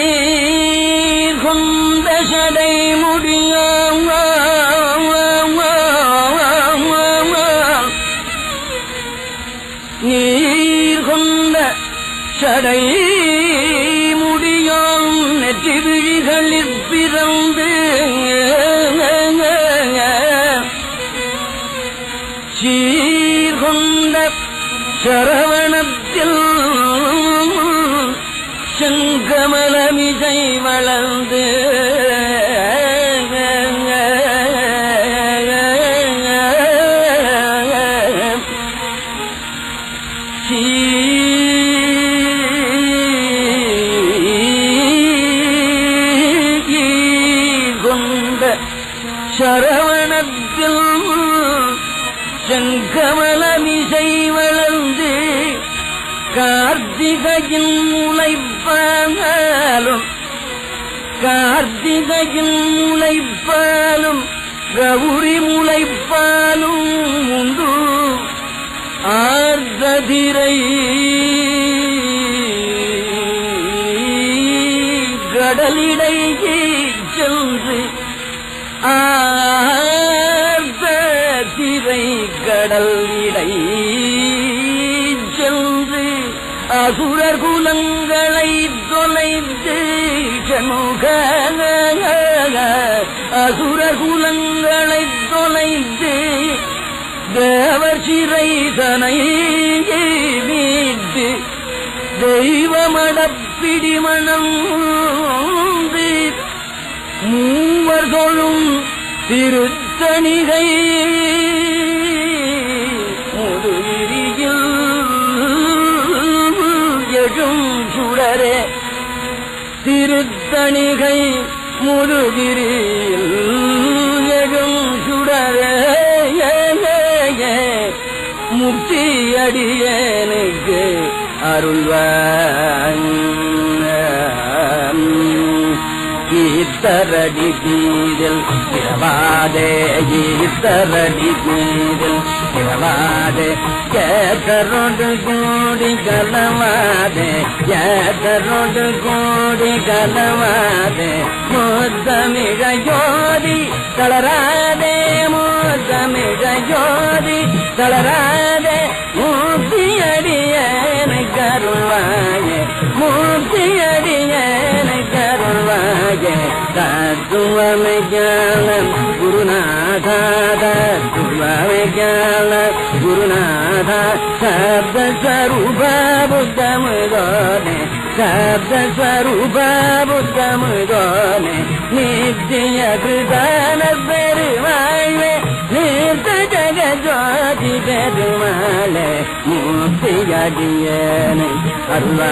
நீர் கொண்ட சடை முடியாம் நீர் கொண்ட சடை முடியாம் நெற்றி விழிகளில் பிறந்து சீர்கொண்ட சரவணத்தில் செங்கமலமிசை வளர்ந்து கொண்ட சரவணத்தில் செங்கமலமிசை வளர்ந்து கார்த்திகையின் முளைப்பாலும் கார்த்திகையின் முளைப்பாலும் கௌரி முளைப்பாலும் உண்டு. ஆர்ததிரை கடலிடையே சென்று ஆர்ந்த திரை கடல் இடை சென்று அசுரர் சண்முக அசுரர் குலங்களை தொலைத்து தேவர் சிறைதனை மீட்டு தெய்வமடப்பிடி மனம் மூவர் தொழும் திருத்தணிகை திருத்தணிகை முதுகிரியில் எகும் சுடரே முக்தி அடியனுக்கு அருள்வான். ഈത്തറടി തീരിൽ ഇടവാതെ ഈത്തറടി തീരിൽ ഇടവാതെ ചേത്തറോട് കൂടി കലവാതെ ചേത്തറോട് കൂടി കലവാതെ മുദ്ദമിഴ ജോതി തളരാതെ മുദ്ദമിഴ ജോതി തളരാതെ ದುವಮೆ ಜ್ಞಾನ ಗುರುನಾಥ ದುವಮೆ ಜ್ಞಾನ ಗುರುನಾಥ ಶಬ್ದ ಸ್ವರೂಪ ಬುದ್ಧ ಮುಗೋನೆ ಶಬ್ದ ಸ್ವರೂಪ ಬುದ್ಧ ಮುಗೋನೆ ನಿತ್ಯ ಕೃತಾನ ಬೆರುವಾಳ್ವೆ ನಿರ್ತ ಜಗ ಜ್ಯೋತಿ ಬೆರುಮಾಲೆ ಮುಕ್ತಿಯಡಿಯೇನೆ ಅಲ್ವಾ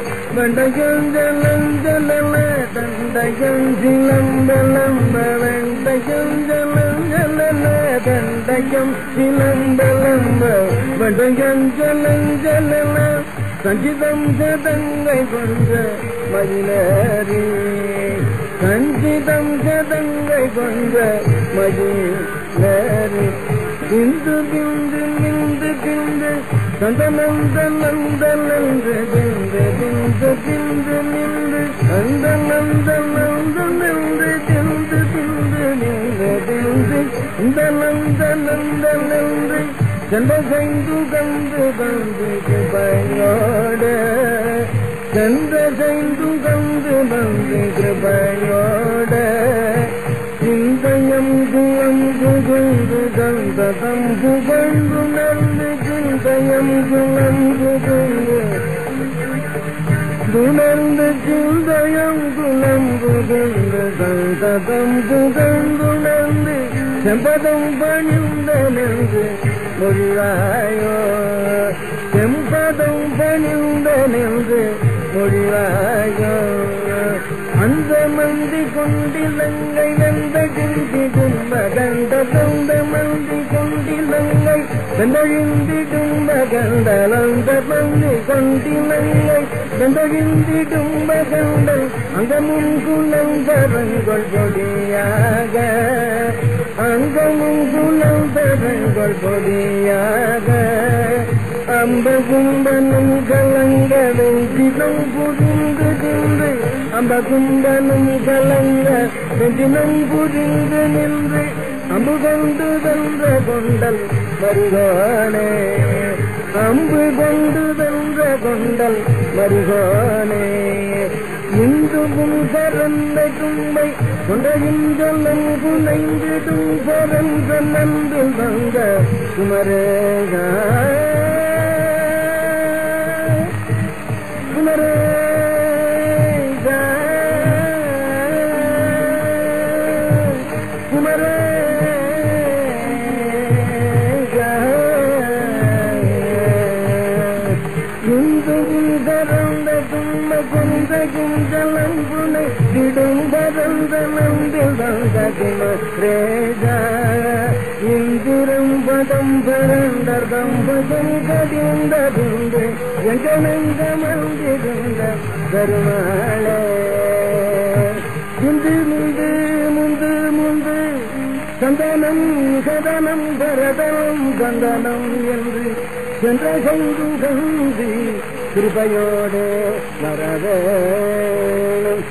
கோளோ கண்டயம் சிலம்பலந்த வண்டயம் சிலம்பலம்ப வெண்டயம் சஞ்சிதம் சதங்கை கொன்ற மயிலேறி சஞ்சிதம் சதங்கை கொன்ற மயிலேறி இந்து பிந்து நின்று பிந்து நந்தனந்தனந்தனந்து பிந்து பிந்து பிந்து நின்று நந்தனந்தனந்தனந்து பிந்து பிந்து நின்று பிந்து நந்தனந்தனந்தனந்து சென்ற சைந்து கந்து கந்து கிருபையோடு சென்ற சைந்து கந்து கந்து கிருபையோடு சிந்தயம் குலம் புகுந்து கந்ததம் புகழ்ந்து நந்து இதயம் குலம் புகுந்து சிந்தயம் குலம் புகுந்து கந்ததம் புகழ்ந்து நந்து செம்பதம் பணிந்தனென்று மொழிவாயோ செம்பதம் பணிந்தனென்று மொழிவாயோ அந்த மந்தி கொண்டிலங்கை நந்த கிந்திடும் கும்பதந்த சொந்த மந்தி வெந்தழிந்திடும் மகந்தளந்த மந்தி கொண்டிலங்கை வெந்தழிந்திடும் மகந்தல் அந்த முன்குலம் தரங்கள் கொடியாக அங்க முன்குலம் தரங்கள் கொடியாக அம்ப கும்பனும் கலங்க வெஞ்சினம் புரிந்து நின்று அம்ப கும்பனும் கலங்க வெஞ்சினம் புரிந்து நின்று. அம்பு கொண்டு தந்த கொண்டல் மருகானே. அம்பு கொண்டு வென்ற கொண்டல் மருகானே. இன்று முன் பரந்த தும்பை கொண்ட இஞ்சலம் குலைந்திடும் பரந்த நம்பில் வந்த குமரேகா. தும்ம கொண்ட குஞ்சலம் புனை திடும் பரந்த நம்பில் வந்த குமரேகா இந்திரம் பதம் பரந்தர் தம்பதம் கடிந்ததுண்டு எங்கனங்க மந்திருந்த பெருமாளே இந்து முந்து முந்து முந்து சந்தனம் சதனம் பரதனம் சந்தனம் என்று சென்ற சங்கு கந்தி கிருபையோடு வரவேணும்